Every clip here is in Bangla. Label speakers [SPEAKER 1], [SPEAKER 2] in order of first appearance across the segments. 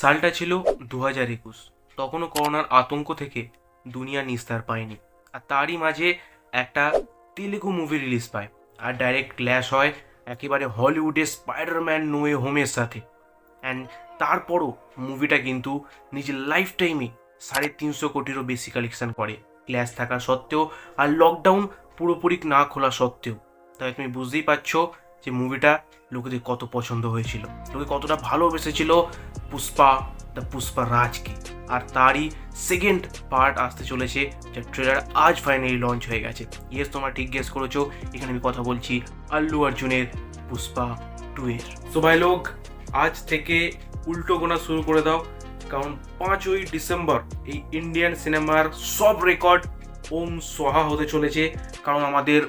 [SPEAKER 1] সালটা ছিল দু হাজার একুশ। তখনও করোনার আতঙ্ক থেকে দুনিয়া নিস্তার পায়নি। আর তারই মাঝে একটা তেলেগু মুভি রিলিজ পায়। আর ডাইরেক্ট ক্ল্যাশ হয় একেবারে হলিউডের স্পাইডারম্যান নোয়ে হোমের সাথে। অ্যান্ড তারপরও মুভিটা কিন্তু নিজের লাইফ টাইমে সাড়ে তিনশো কোটিরও বেশি কালেকশন করে। ক্ল্যাশ থাকা সত্ত্বেও আর লকডাউন পুরোপুরি না খোলা সত্ত্বেও। তাই তুমি বুঝতেই পারছ যে মুভিটা লোকেদের কত পছন্দ হয়েছিল, লোকে কতটা ভালোবেসেছিল পুষ্পা দ্য পুষ্পা রাজকে। আর তারই সেকেন্ড পার্ট আসতে চলেছে, যে ট্রেলার আজ ফাইনালি লঞ্চ হয়ে গেছে। ইয়েস তোমরা ঠিক গেস করেছ, এখানে আমি কথা বলছি আল্লু অর্জুনের পুষ্পা টু এর। সো ভাই লোক, আজ থেকে উল্টো গোনা শুরু করে দাও, কারণ পাঁচই ডিসেম্বর এই ইন্ডিয়ান সিনেমার সব রেকর্ড ওম সোহা হতে চলেছে, কারণ আমাদের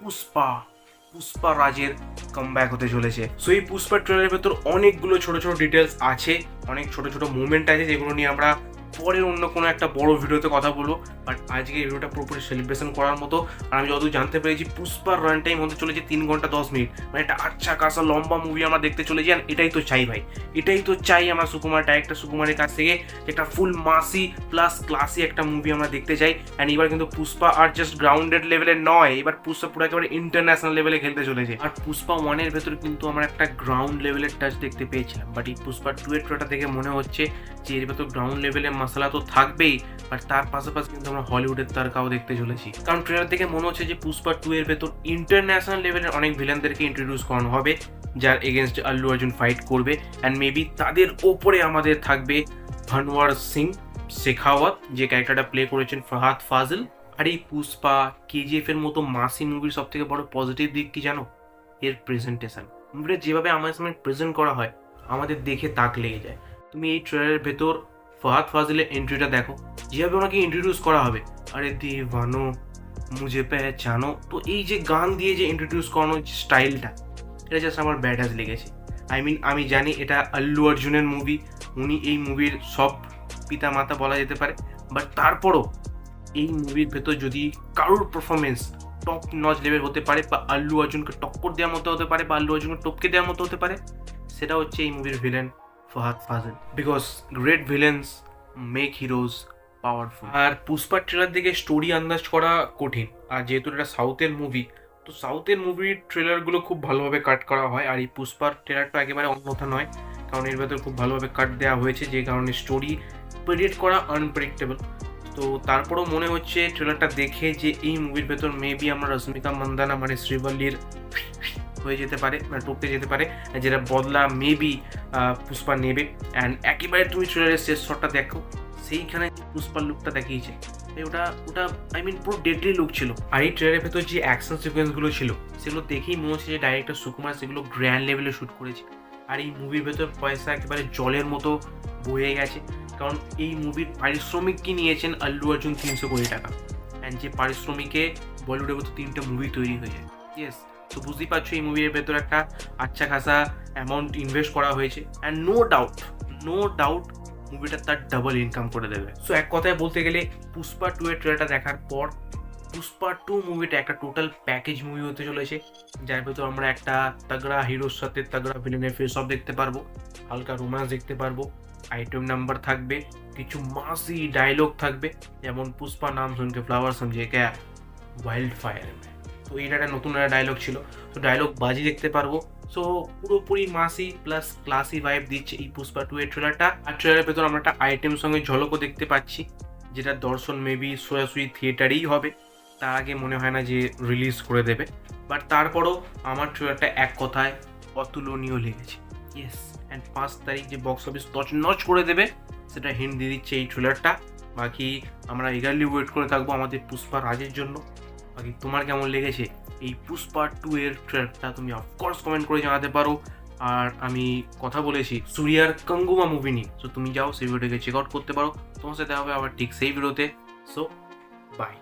[SPEAKER 1] পুষ্পা পুষ্পা রাজের কামব্যাক হতে চলেছে। সো এই পুষ্পা ট্রেলারের ভেতর অনেকগুলো ছোট ছোট ডিটেলস আছে, অনেক ছোট ছোট মুভমেন্ট আছে যেগুলো নিয়ে আমরা পরের অন্য কোনো একটা বড় ভিডিওতে কথা বলব বাট আজকে এই ভিডিওটা পুরোপুরি সেলিব্রেশন করার মতো। আর আমি যতদূর জানতে পেরেছি, পুষ্পার রান টাইম হতে চলেছে তিন ঘণ্টা দশ মিনিট। মানে একটা আচ্ছা কাঁচা লম্বা মুভি আমরা দেখতে চলেছি আর এটাই তো চাই ভাই। এটাই তো চাই আমরা সুকুমার ডাইরেক্টর সুকুমারের কাছ থেকে একটা ফুল মাসি প্লাস ক্লাসি একটা মুভি আমরা দেখতে চাই। অ্যান্ড এবার কিন্তু পুষ্পা আর জাস্ট গ্রাউন্ডেড লেভেলে নয়, এবার পুষ্পা পুরো একেবারে ইন্টারন্যাশনাল লেভেলে খেলতে চলেছে। আর পুষ্পা ওয়ানের ভেতরে কিন্তু আমরা একটা গ্রাউন্ড লেভেলের টাচ দেখতে পেয়েছিলাম বাট এই পুষ্পা টু এর ট্রেটা দেখে মনে হচ্ছে যে এর ভেতর গ্রাউন্ড লেভেলের মশলা তো থাকবেই বাট তার পাশাপাশি কিন্তু আমরা হলিউডের তারকাও দেখতে চলেছি। কারণ ট্রেলার দেখে মনে হচ্ছে যে পুষ্পা টু এর ভেতর ইন্টারন্যাশনাল লেভেলের অনেক ভিলেনদেরকে ইন্ট্রোডিউস করানো হবে, যার এগেনস্ট আল্লু অর্জুন ফাইট করবে অ্যান্ড মেবি তাদের ওপরে আমাদের থাকবে ভানওয়ার সিং, শেখাওয়াত, যে ক্যারেক্টারটা প্লে করেছেন ফাহাদ ফাজল। আর এই পুষ্পা কেজিএফ এর মতো মাসি মুভির সব থেকে বড় পজিটিভ দিক কি জানো? এর প্রেজেন্টেশন মুভিটা যেভাবে আমাদের সামনে প্রেজেন্ট করা হয়, আমাদের দেখে তাক লেগে যায়। তুমি এই ট্রেলারের ভেতর ফাহাদ ফাজিলের এন্ট্রিটা দেখো। যেভাবে ওনাকে ইন্ট্রোডিউস করা হবে। আরে দিওয়ানো, মুঝে পেহচানো, তো এই যে গান দিয়ে যে ইন্ট্রোডিউস করানোর যে স্টাইলটা এটা জাস্ট আমার ব্যাডাস লেগেছে। আই মিন আমি জানি এটা আল্লু অর্জুনের মুভি উনি এই মুভির সব পিতা মাতা বলা যেতে পারে বাট তারপরও এই মুভির ভেতর যদি কারোর পারফরমেন্স টপ নচ লেভেল হতে পারে বা আল্লু অর্জুনকে টক্কর দেওয়ার মতো হতে পারে বা আল্লু অর্জুনকে টপকে দেওয়ার মতো হতে পারে, সেটা হচ্ছে এই মুভির villain Fahadh Faasil because great villains make heroes powerful আর পুষ্পার ট্রেলার দেখে স্টোরি আন্দাজ করা কঠিন। আর যেহেতু এটা সাউথের মুভি তো সাউথের মুভির ট্রেলারগুলো খুব ভালোভাবে কাট করা হয়। আর এই পুষ্পার ট্রেলারটা একেবারে অন্যথা নয়। কারণ এর ভেতর খুব ভালোভাবে কাট দেওয়া হয়েছে, যে কারণে স্টোরি প্রেডিক্ট করা আনপ্রেডিক্টেবল তো তারপরেও মনে হচ্ছে ট্রেলারটা দেখে যে এই মুভির ভেতর মেবি আমরা রশ্মিকা মন্দানা মানে শ্রীবল্লীর হয়ে যেতে পারে মানে টপকে যেতে পারে, যেটা বদলা মেবি পুষ্পা নেবে। অ্যান্ড একেবারে তুমি ট্রেলারের শেষ শটটা দেখো, সেইখানে পুষ্পার লুকটা দেখিয়েছে। ওটা ওটা আই মিন পুরো ডেডলি লুক ছিল। আর এই ট্রেলারের ভেতর যে অ্যাকশন সিকোয়েন্সগুলো ছিল, সেগুলো দেখেই মনে হচ্ছে যে ডাইরেক্টর সুকুমার সেগুলো গ্র্যান্ড লেভেলে শ্যুট করেছে। আর এই মুভির ভেতর পয়সা একেবারে জলের মতো বয়ে গেছে। কারণ এই মুভির পারিশ্রমিক কি নিয়েছেন আল্লু অর্জুন তিনশো কোটি টাকা। অ্যান্ড যে পারিশ্রমিকে বলিউডের মতো তিনটে মুভি তৈরি হয়ে যায় ইয়েস তো বুঝতেই পারছ এই মুভির ভেতর একটা আচ্ছা খাসা অ্যামাউন্ট ইনভেস্ট করা হয়েছে। And no doubt no doubt মুভিটা তার ডাবল ইনকাম করে দেবে। সো এক কথায় বলতে গেলে পুষ্পা টু এর ট্রেলারটা দেখার পর পুষ্পা টু মুভিটা একটা টোটাল প্যাকেজ মুভি হতে চলেছে। যার ভেতর আমরা একটা তাগড়া হিরোর সাথে তাগড়া ভিলেনের ফেস অফ দেখতে পারব, হালকা রোমান্স দেখতে পারব আইটেম নাম্বার থাকবে, কিছু মাসি ডায়লগ থাকবে, যেমন পুষ্পা নাম শুনকে ফ্লাওয়ার সমঝে ক্যা ওয়াইল্ড ফায়ার তো এটা একটা নতুন একটা ডায়লগ ছিল। তো ডায়লগ বাজি দেখতে পারব। সো পুরোপুরি মাসি প্লাস ক্লাসি ভাইব দিচ্ছে এই পুষ্পা টু এর ট্রেলারটা আর ট্রেলারের ভেতর আমরা একটা আইটেম সঙ্গে ঝলকও দেখতে পাচ্ছি, যেটা দর্শন মেবি সোজাসুজি থিয়েটারেই হবে। তার আগে মনে হয় না যে রিলিজ করে দেবে। বাট তারপরও আমার ট্রেলারটা এক কথায় অতুলনীয় লেগেছে। ইয়েস অ্যান্ড পাঁচ তারিখ যে বক্স অফিস নচ করে দেবে, সেটা হিন্ট দিয়ে দিচ্ছে এই ট্রেলারটা বাকি আমরা এগারলি ওয়েট করে থাকব আমাদের পুষ্পা রাজের জন্য। বাকি তোমার কেমন লেগেছে এই পুষ্পা টু এর ট্রেলারটা তুমি অফকোর্স কমেন্ট করে জানাতে পারো। আর আমি কথা বলেছি সুরিয়ার কঙ্গুমা মুভি নিয়ে। সো তুমি যাও সেই ভিডিওটাকে চেক আউট করতে পারো। তোমার সাথে হবে আবার ঠিক সেই ভিডিওতে সো বাই